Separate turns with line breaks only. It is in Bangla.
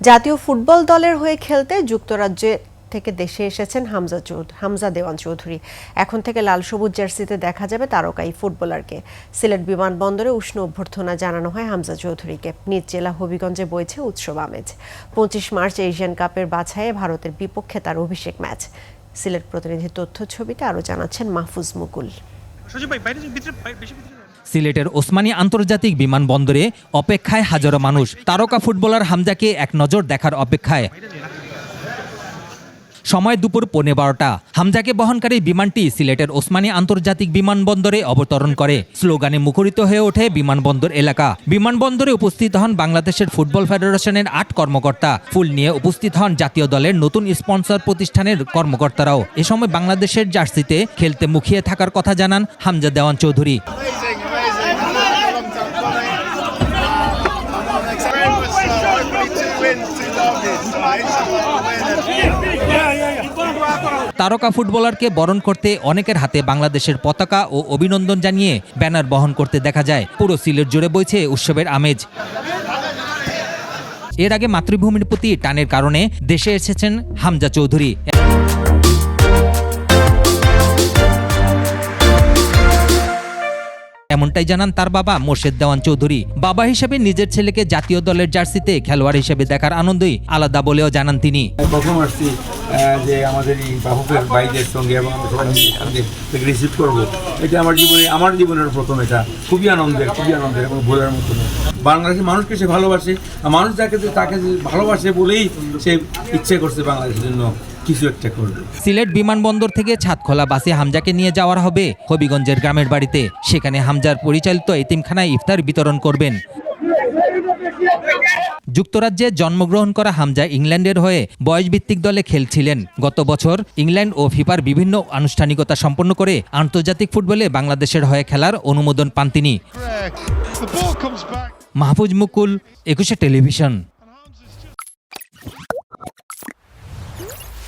জাতীয় ফুটবল দলের হয়ে খেলতে যুক্তরাজ্যে থেকে দেশে এসেছেন হামজা চৌধ, হামজা দেওয়ান চৌধুরী। এখন থেকে লাল সবুজ জার্সিতে দেখা যাবে তারকা এই ফুটবলারকে। সিলেট বিমানবন্দরে উষ্ণ অভ্যর্থনা জানানো হয় হামজা চৌধুরীকে। নিজ জেলা হবিগঞ্জে বইছে উৎসব আমেজ। পঁচিশ মার্চ এশিয়ান কাপের বাছাইয়ে ভারতের বিপক্ষে তার অভিষেক ম্যাচ। সিলেট প্রতিনিধি তথ্য ছবিতে আরও জানাচ্ছেন মাহফুজ মুকুল।
সিলেটের ওসমানী আন্তর্জাতিক বিমানবন্দরে অপেক্ষায় হাজারো মানুষ। তারকা ফুটবলার হামজাকে এক নজর দেখার অপেক্ষায়। সময় দুপুর পৌনে বারোটা। হামজাকে বহনকারী বিমানটি সিলেটের ওসমানী আন্তর্জাতিক বিমানবন্দরে অবতরণ করে। স্লোগানে মুখরিত হয়ে ওঠে বিমানবন্দর এলাকা। বিমানবন্দরে উপস্থিত হন বাংলাদেশের ফুটবল ফেডারেশনের আট কর্মকর্তা। ফুল নিয়ে উপস্থিত হন জাতীয় দলের নতুন স্পন্সর প্রতিষ্ঠানের কর্মকর্তারাও। এ সময় বাংলাদেশের জার্সিতে খেলতে মুখিয়ে থাকার কথা জানান হামজা দেওয়ান চৌধুরী। তারকা ফুটবলারকে বরণ করতে অনেকের হাতে বাংলাদেশের পতাকা ও অভিনন্দন জানিয়ে ব্যানার বহন করতে দেখা যায়। পুরো সিলেট জুড়ে বইছে উৎসবের আমেজ। এর আগে মাতৃভূমির প্রতি টানের কারণে দেশে এসেছেন হামজা চৌধুরী। এমনটাই জানান তার বাবা মোর্শেদ দেওয়ান চৌধুরী। বাবা হিসেবে নিজের ছেলেকে জাতীয় দলের জার্সিতে খেলোয়াড় হিসেবে দেখার আনন্দই আলাদা বলেও জানান তিনি।
যে আমাদের এই বাহুকের ভাইদের সঙ্গে এবং আমরা সবাই তাদের রিসিভ করব। এটা আমার জীবনে, আমার জীবনের প্রথম এটা। খুবই আনন্দের খুবই আনন্দের এবং ভোলার মতো। না। বাংলাদেশের মানুষকে সে ভালোবাসে, আর মানুষ যাকে তাকে ভালোবাসে বলেই সে ইচ্ছে করছে বাংলাদেশের জন্য
সিলেট বিমানবন্দর থেকে ছাদখোলা বাসে হামজাকে নিয়ে যাওয়ার হবে। হবিগঞ্জের গ্রামের বাড়িতে। সেখানে হামজার পরিচালিত এতিমখানায় ইফতার বিতরণ করবেন। যুক্তরাজ্যে জন্মগ্রহণ করা হামজা ইংল্যান্ডের হয়ে বয়সভিত্তিক দলে খেলছিলেন। গত বছর ইংল্যান্ড ও ফিফার বিভিন্ন আনুষ্ঠানিকতা সম্পন্ন করে আন্তর্জাতিক ফুটবলে বাংলাদেশের হয়ে খেলার অনুমোদন পান তিনি. মাহফুজ মুকুল একুশে টেলিভিশন।